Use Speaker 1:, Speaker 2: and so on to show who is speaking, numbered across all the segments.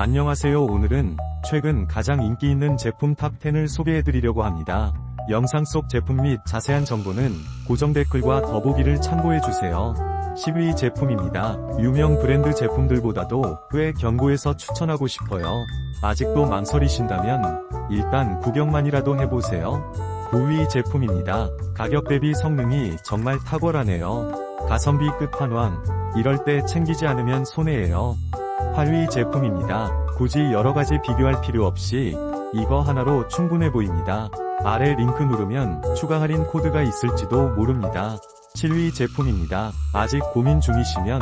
Speaker 1: 안녕하세요 오늘은 최근 가장 인기 있는 제품 탑10을 소개해드리려고 합니다. 영상 속 제품 및 자세한 정보는 고정 댓글과 더보기를 참고해주세요. 10위 제품입니다. 유명 브랜드 제품들보다도 꽤 견고해서 추천하고 싶어요. 아직도 망설이신다면 일단 구경만이라도 해보세요. 9위 제품입니다. 가격 대비 성능이 정말 탁월하네요. 가성비 끝판왕. 이럴 때 챙기지 않으면 손해예요. 8위 제품입니다. 굳이 여러가지 비교할 필요 없이 이거 하나로 충분해 보입니다. 아래 링크 누르면 추가 할인 코드가 있을지도 모릅니다. 7위 제품입니다. 아직 고민 중이시면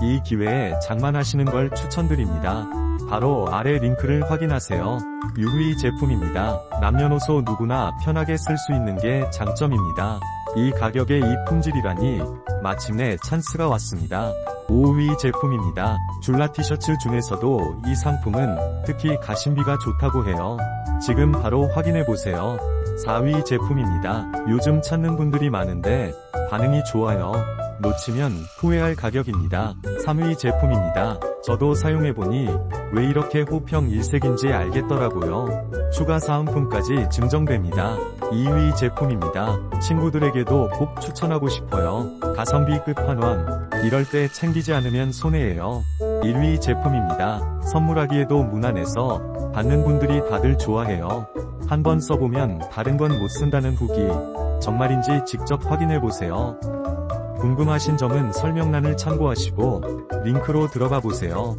Speaker 1: 이 기회에 장만하시는 걸 추천드립니다. 바로 아래 링크를 확인하세요. 6위 제품입니다. 남녀노소 누구나 편하게 쓸 수 있는 게 장점입니다. 이 가격에 이 품질이라니 마침내 찬스가 왔습니다. 5위 제품입니다. 줄라 티셔츠 중에서도 이 상품은 특히 가심비가 좋다고 해요. 지금 바로 확인해보세요. 4위 제품입니다. 요즘 찾는 분들이 많은데 반응이 좋아요. 놓치면 후회할 가격입니다. 3위 제품입니다. 저도 사용해보니 왜 이렇게 호평 일색인지 알겠더라고요. 추가 사은품까지 증정됩니다. 2위 제품입니다. 친구들에게도 꼭 추천하고 싶어요. 가성비 끝판왕. 이럴 때 챙기지 않으면 손해예요. 1위 제품입니다. 선물하기에도 무난해서 받는 분들이 다들 좋아해요. 한번 써보면 다른 건 못 쓴다는 후기. 정말인지 직접 확인해보세요. 궁금하신 점은 설명란을 참고하시고 링크로 들어가 보세요.